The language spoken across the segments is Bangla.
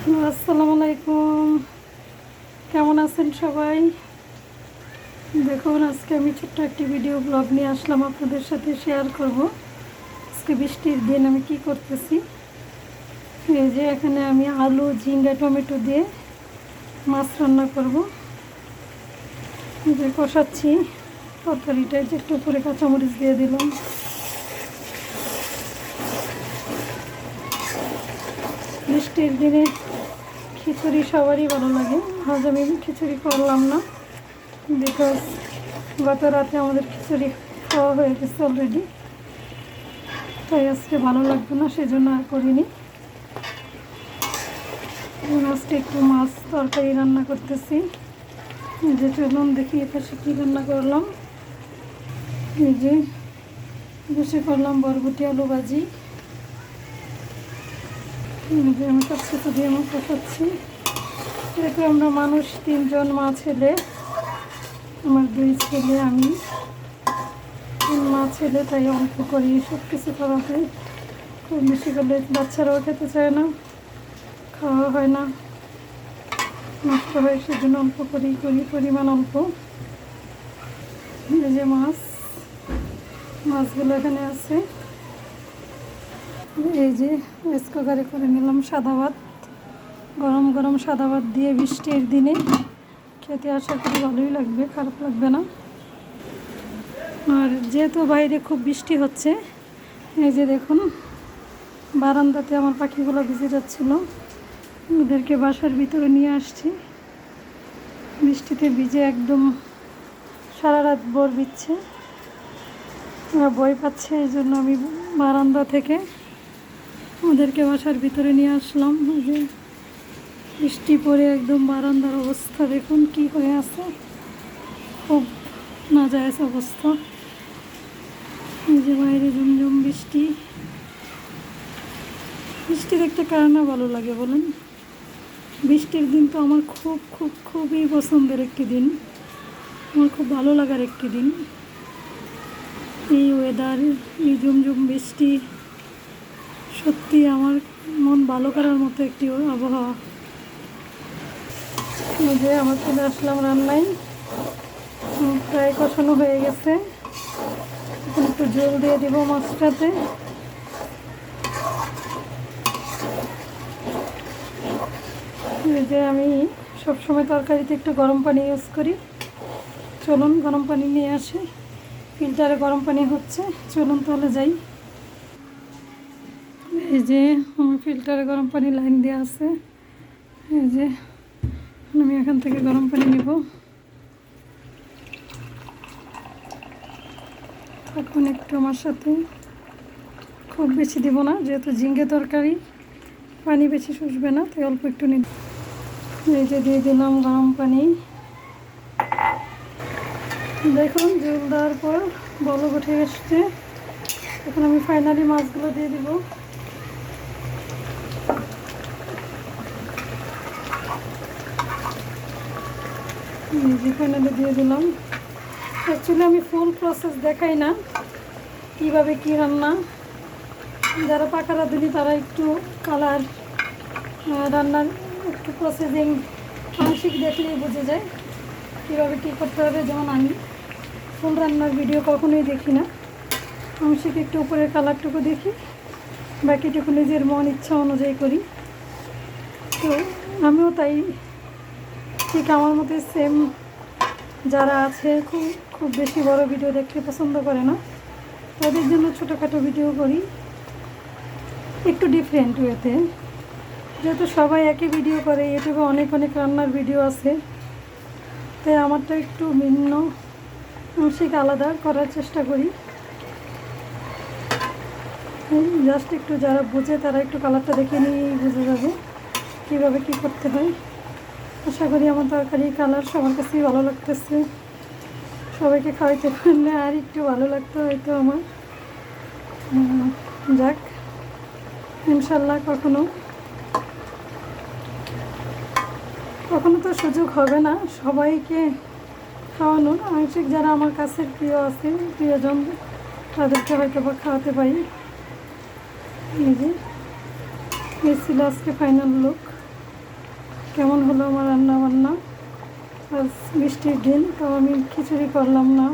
আসসালামু আলাইকুম। কেমন আছেন সবাই? দেখুন, আজকে আমি ছোট্ট একটি ভিডিও ব্লগ নিয়ে আসলাম আপনাদের সাথে শেয়ার করব। আজকে বৃষ্টির দিন, আমি কি করতেছি? এই যে এখানে আমি আলু, ঝিঙ্গা, টমেটো দিয়ে মাছ রান্না করব। যে কষাচ্ছি। তরকারিটা যে একটু করে কাঁচামরিচ দিয়ে দিলাম। বৃষ্টির দিনে খিচুড়ি সবারই ভালো লাগে। আজ আমি খিচুড়ি করলাম না বিকজ গত রাতে আমাদের খিচুড়ি খাওয়া হয়ে গেছে অলরেডি তাই আজকে ভালো লাগবে না, সেজন্য আর করিনি। আজকে একটু মাছ তরকারি রান্না করতেছি। যে চলুন দেখি এপাশে কী রান্না করলাম। এই যে বসে করলাম বরবটি আলু ভাজি। যে আমি সব কিছু দিয়ে আমি যেহেতু আমরা মানুষ, তিনজন মা ছেলে। আমার দুই ছেলে, আমি। তিন মা ছেলে, তাই অল্প করি সব কিছু করা হয়। খুব বেশি করলে বাচ্চারাও খেতে চায় না, খাওয়া হয় না। নষ্ট হয় সেজন্য অল্প করেই করি, পরিমাণ অল্প। যে মাছ, মাছগুলো এখানে আছে। এই যে রাইস কুকারে করে নিলাম সাদা ভাত। গরম গরম সাদা ভাত দিয়ে বৃষ্টির দিনে খেতে আশা করি ভালোই লাগবে, খারাপ লাগবে না। আর যেহেতু বাইরে খুব বৃষ্টি হচ্ছে, এই যে দেখুন, বারান্দাতে আমার পাখিগুলো ভিজে যাচ্ছিল। ওদেরকে বাসার ভিতরে নিয়ে আসছি। বৃষ্টিতে ভিজে একদম সারা রাত ভোর বিচ্ছে ওরা বই পাচ্ছে, এই জন্য আমি বারান্দা থেকে ওদেরকে বাসার ভিতরে নিয়ে আসলাম। যে বৃষ্টি পড়ে একদম বারান্দার অবস্থা, দেখুন কি হয়ে আছে। খুব না যায় অবস্থা যে বাইরে ঝুমঝুম বৃষ্টি। বৃষ্টি দেখতে কার না ভালো লাগে বলুন? বৃষ্টির দিন তো আমার খুব খুব, খুবই পছন্দের একটি দিন। আমার খুব ভালো লাগার একটি দিন। এই ওয়েদার এই ঝুমঝুম বৃষ্টি। সত্যি আমার মন ভালো করার মতো একটি আবহাওয়া। যে আমার চলে আসলাম রান্নায়। প্রায় কষানো হয়ে গেছে। একটু জল দিয়ে দিব মাছটাতে। যে আমি সবসময় তরকারিতে একটু গরম পানি ইউজ করি। চলুন গরম পানি নিয়ে আসি। ফিল্টারে গরম পানি হচ্ছে, চলুন তাহলে যাই। এই যে আমার ফিল্টারে গরম পানি লাইন দেওয়া আছে। এই যে, আমি এখান থেকে গরম পানি নেব। এখন একটু আমার সাথে খুব বেশি দিব না, যেহেতু ঝিঙ্গে তরকারি, পানি বেশি শুষবে না, তাই অল্প একটু নিন এই যে দিয়ে দিলাম গরম পানি। দেখুন, জল দেওয়ার পর বলক উঠে এসছে। এখন আমি ফাইনালি মাছগুলো দিয়ে দিব। এই যে দিয়ে দিলাম। অ্যাকচুয়ালি আমি ফুল প্রসেস দেখাই না, কীভাবে কি রান্না। যারা পাকা রাঁধুনি তারা একটু কালার রান্নার একটু প্রসেসিং আংশিক দেখলেই বোঝা যায় কীভাবে কী করতে হবে। যেমন আমি ফুল রান্নার ভিডিও কখনোই দেখি না। আংশিক একটু উপরের কালারটুকু দেখি, বাকিটুকু নিজের মন ইচ্ছা অনুযায়ী করি। তো আমিও তাই ঠিক আমার মতো সেম যারা আছে, খুব খুব বেশি বড় ভিডিও দেখতে পছন্দ করে না। তাদের জন্য ছোটোখাটো ভিডিও করি। একটু ডিফারেন্ট ওয়েতে যেহেতু সবাই একই ভিডিও করে, ইউটিউবে অনেক অনেক রান্নার ভিডিও আছে। তাই আমারটা একটু ভিন্ন আংশিক আলাদা করার চেষ্টা করি। জাস্ট একটু যারা বোঝে, তারা একটু কালারটা দেখে নিয়েই বুঝে যাবে কীভাবে কী করতে হয়। আশা করি আমার তরকারি, কালার সবার কাছেই ভালো লাগতেছে। সবাইকে খাওয়াইতে পারলে আর একটু ভালো লাগতো হয়তো আমার। যাক, ইনশাল্লাহ কখনো। কখনো তো সুযোগ হবে না সবাইকে খাওয়ানোর। আংশিক যারা আমার কাছের প্রিয় আছে, প্রিয়জন, তাদেরকে হয়তো বা খাওয়াতে পারি। এই যে, এই ছিল আজকে ফাইনাল লুক কেমন হলো আমার রান্না বান্না আজ বৃষ্টির দিন তো আমি খিচুড়ি করলাম না।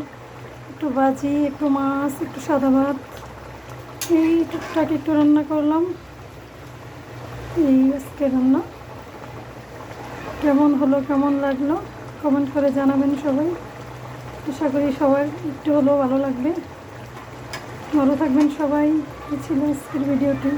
একটু ভাজি, একটু মাছ, একটু সাদা ভাত। এই টুকটাক একটু রান্না করলাম। এই আজকে রান্না। কেমন হলো, কেমন লাগল? কমেন্ট করে জানাবেন সবাই। আশা করি সবার একটু হলেও ভালো লাগবে। ভালো থাকবেন সবাই। ছিল আজকের ভিডিওটি।